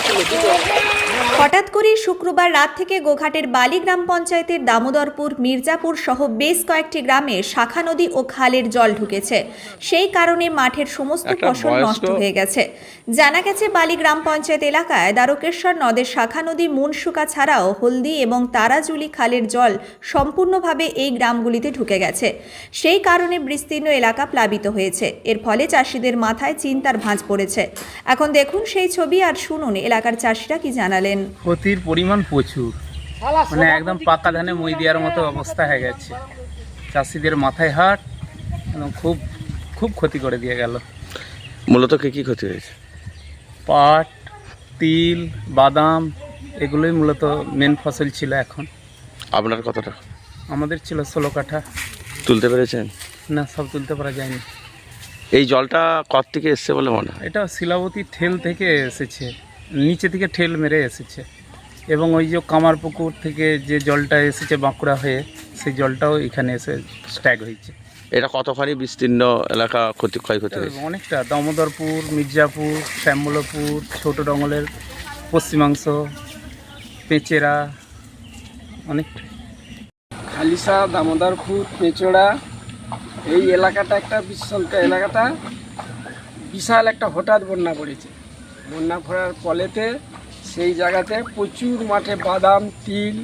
Saja. হঠাৎ করেই শুক্রবার রাত থেকে গোঘাটের বালি গ্রাম পঞ্চায়েতের দামোদরপুর মির্জাপুর সহ বেশ কয়েকটি গ্রামে শাখা নদী ও খালের জল ঢুকেছে। সেই কারণে মাঠের সমস্ত ফসল নষ্ট হয়ে গেছে। জানা গেছে বালি গ্রাম পঞ্চায়েত এলাকায় দ্বারকেশ্বর নদের শাখা নদী মুনসুকা ছাড়াও হলদি এবং তারাজুলি খালের জল সম্পূর্ণভাবে এই গ্রামগুলিতে ঢুকে গেছে। সেই কারণে বিস্তীর্ণ এলাকা প্লাবিত হয়েছে। এর ফলে চাষিদের মাথায় চিন্তার ভাঁজ পড়েছে। এখন দেখুন সেই ছবি আর শুনুন এলাকার চাষিরা কি জানালেন। ক্ষতির পরিমাণ প্রচুর। মানে একদম পাকা ধানে মই দেওয়ার মতো অবস্থা হয়ে গেছে। চাষিদের মাথায় হাট এবং খুব খুব ক্ষতি করে দিয়ে গেল। মূলত কি কি ক্ষতি হয়েছে? পাট তিল বাদাম এগুলোই মূলত মেন ফসল ছিল এখন। আপনার কতটা? আমাদের ছিল ষোলো কাঠা। তুলতে পেরেছেন? না সব তুলতে পারা যায়নি। এই জলটা কত থেকে এসছে বলে মনে হয়? এটা শিলাবতী ঠেল থেকে এসেছে। নিচে থেকে ঠেল মেরে এসেছে। এবং ওই যে কামার পুকুর থেকে যে জলটা এসেছে বাঁকুড়া হয়ে সেই জলটাও এখানে এসে স্ট্যাগ হয়েছে। এটা কতখানি বিস্তীর্ণ এলাকা ক্ষতি ক্ষয়ক্ষতি হয়েছে? অনেকটা। দামোদরপুর মির্জাপুর শ্যামলপুর ছোট ডঙ্গলের পশ্চিমাংশ পেঁচেরা অনেকটা খালিসা দামোদরপুর পেঁচড়া এই এলাকাটা একটা বিশাল এলাকাটা। বিশাল একটা হঠাৎ বন্যা পড়েছে। বন্যা পড়ার ফলেতে সেই জায়গাতে প্রচুর মাঠে বাদাম তিল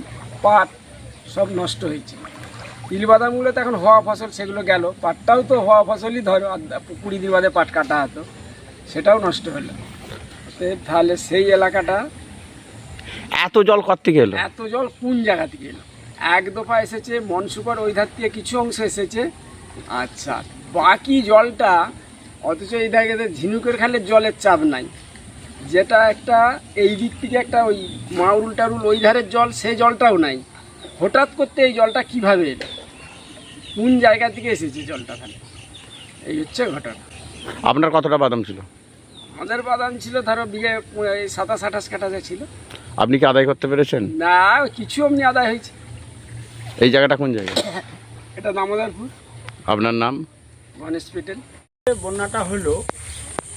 পাট সব নষ্ট হয়েছে। তিল বাদামগুলো তো এখন হওয়া ফসল সেগুলো গেল। পাটটাও তো হওয়া ফসলই ধরো কুড়ি দিন বাদে পাট কাটা হতো। সেটাও নষ্ট হলো। তাহলে সেই এলাকাটা এত জল কত থেকে এলো? এত জল কোন জায়গা থেকে এলো? এক দফা এসেছে মনসুকার ওই ধার থেকে কিছু অংশ এসেছে। আচ্ছা বাকি জলটা অথচ এই জায়গাতে ঝিনুকের খালের জলের চাপ নাই। যেটা একটা এই দিক থেকে একটা ওই মাউরুল টারুল ওই ধারের জল সে জলটাও নাই। হঠাৎ করতে এই জলটা কীভাবে এলো? কোন জায়গা থেকে এসেছে জলটা তাহলে? এই হচ্ছে ঘটনা। আপনার কতটা বাদাম ছিল? আমাদের বাদাম ছিল ধরো বিঘে সাতাশ আঠাশ কাটা যা ছিল। আপনি কি আদায় করতে পেরেছেন? না কিছু অমনি আদায় হয়েছে। এই জায়গাটা কোন জায়গা? এটা দামোদরপুর। আপনার নাম? গণেশ পেটেল। বন্যাটা হলো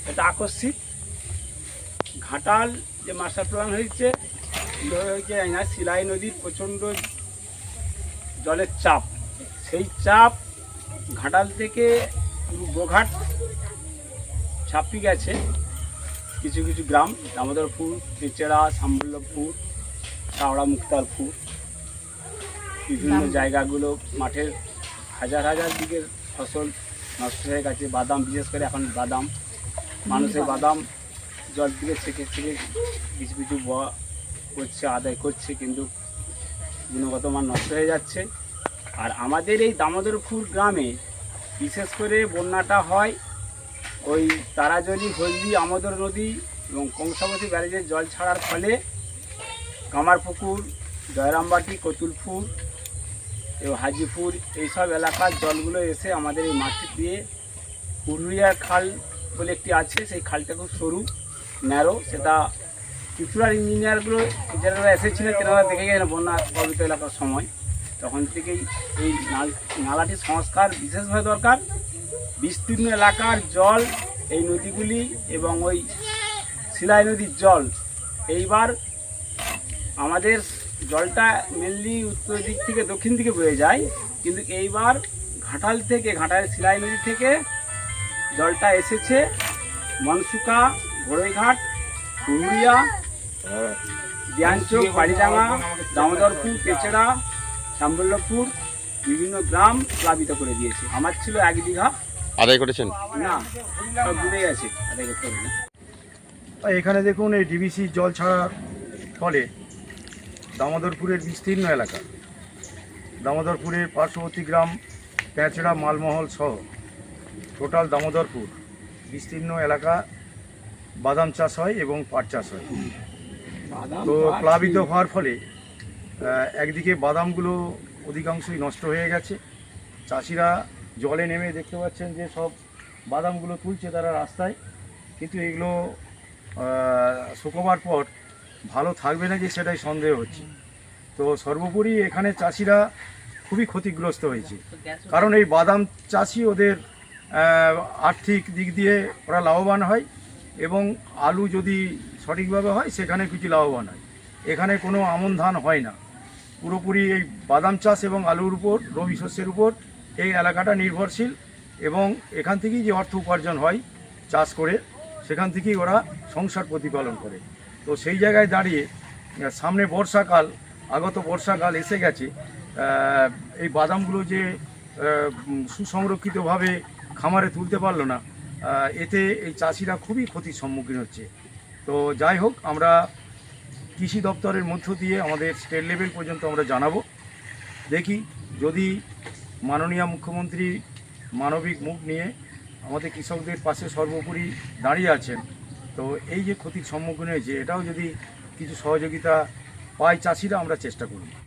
এটা আকস্মিক। ঘাটাল যে মাস্টার প্ল্যান হয়েছে হয়েছে শিলাই নদীর প্রচণ্ড জলের চাপ। সেই চাপ ঘাটাল থেকে গোঘাট ছাপি গেছে। কিছু কিছু গ্রাম দামোদরপুর পেচেড়া সাম্বল্যপুর চাওড়া মুক্তারপুর বিভিন্ন জায়গাগুলো মাঠের হাজার হাজার দিকের ফসল নষ্ট হয়ে গেছে। বাদাম বিশেষ করে এখন বাদাম মানুষের বাদাম জল দিকে থেকে থেকে কিছু কিছু বয়া করছে, আদায় করছে, কিন্তু গুণগত মান নষ্ট হয়ে যাচ্ছে। আর আমাদের এই দামোদরপুর গ্রামে বিশেষ করে বন্যাটা হয় ওই তারাজলি, হলদি, আমোদর নদী এবং কংসাবতী ব্যারেজের জল ছাড়ার ফলে কামারপুকুর, জয়রামবাটি, কতুলপুর, এবং হাজিপুর এইসব এলাকার জলগুলো এসে আমাদের এই মাটি দিয়ে পুরুলিয়ার খাল বলে একটি আছে, সেই খালটা খুব সরু। ন্যারো সেটা ত্রিপুরার ইঞ্জিনিয়ারগুলো যারা এসেছিলেন তেনারা দেখে গেছেন বন্যা প্রভাবিত এলাকার সময়। তখন থেকেই এই নাল নালাটির সংস্কার বিশেষভাবে দরকার। বিস্তীর্ণ এলাকার জল, এই নদীগুলি এবং ওই শিলাই নদীর জল। এইবার আমাদের জলটা মেনলি উত্তর দিক থেকে দক্ষিণ দিকে বয়ে যায়, কিন্তু এইবার ঘাটাল থেকে ঘাটালের শিলাই নদী থেকে জলটা এসেছে মনসুকা ঘোড়ইঘাট পুরুলিয়া দিয়াঞ্চক বাড়িডাঙ্গা দামোদরপুর পেচড়া সাম্বল্যপুর বিভিন্ন গ্রাম প্লাবিত করে দিয়েছে। আমার ছিল এক বিঘা। আদায় করেছেন? না সব ডুবে গেছে। আদায় করতে হবে এখানে দেখুন এই ডিবিসি জল ছাড়ার ফলে দামোদরপুরের বিস্তীর্ণ এলাকা দামোদরপুরের পার্শ্ববর্তী গ্রাম প্যাঁচড়া মালমহল সহ টোটাল দামোদরপুর বিস্তীর্ণ এলাকা বাদাম চাষ হয় এবং পাট চাষ হয়। তো প্লাবিত হওয়ার ফলে একদিকে বাদামগুলো অধিকাংশই নষ্ট হয়ে গেছে। চাষিরা জলে নেমে দেখতে পাচ্ছেন যে সব বাদামগুলো তুলছে তারা রাস্তায়। কিন্তু এগুলো শুকোবার পর ভালো থাকবে না নাকি সেটাই সন্দেহ হচ্ছে। তো সর্বোপরি এখানে চাষিরা খুবই ক্ষতিগ্রস্ত হয়েছে। কারণ এই বাদাম চাষি ওদের আর্থিক দিক দিয়ে ওরা লাভবান হয়। এবং আলু যদি সঠিকভাবে হয়, সেখানে কিছু লাভবান হয়। এখানে কোনো আমন ধান হয় না। পুরোপুরি এই বাদাম চাষ এবং আলুর উপর, রবি শস্যের উপর এই এলাকাটা নির্ভরশীল এবং এখান থেকেই যে অর্থ উপার্জন হয় চাষ করে, সেখান থেকেই ওরা সংসার প্রতিপালন করে। তো সেই জায়গায় দাঁড়িয়ে সামনে বর্ষাকাল, আগত বর্ষাকাল এসে গেছে এই বাদামগুলো যে সুসংরক্ষিতভাবে খামারে তুলতে পারল না এতে এই চাষিরা খুবই ক্ষতির সম্মুখীন হচ্ছে। তো যাই হোক, আমরা কৃষি দপ্তরের মধ্য দিয়ে আমাদের স্টেট লেভেল পর্যন্ত আমরা জানাব। দেখি, যদি মাননীয় মুখ্যমন্ত্রী মানবিক মুখ নিয়ে আমাদের কৃষকদের পাশে সর্বোপরি দাঁড়িয়ে আছেন, তো এই যে ক্ষতির সম্মুখীন হয়েছে, এটাও যদি কিছু সহযোগিতা পাই চাষিরা, আমরা চেষ্টা করব।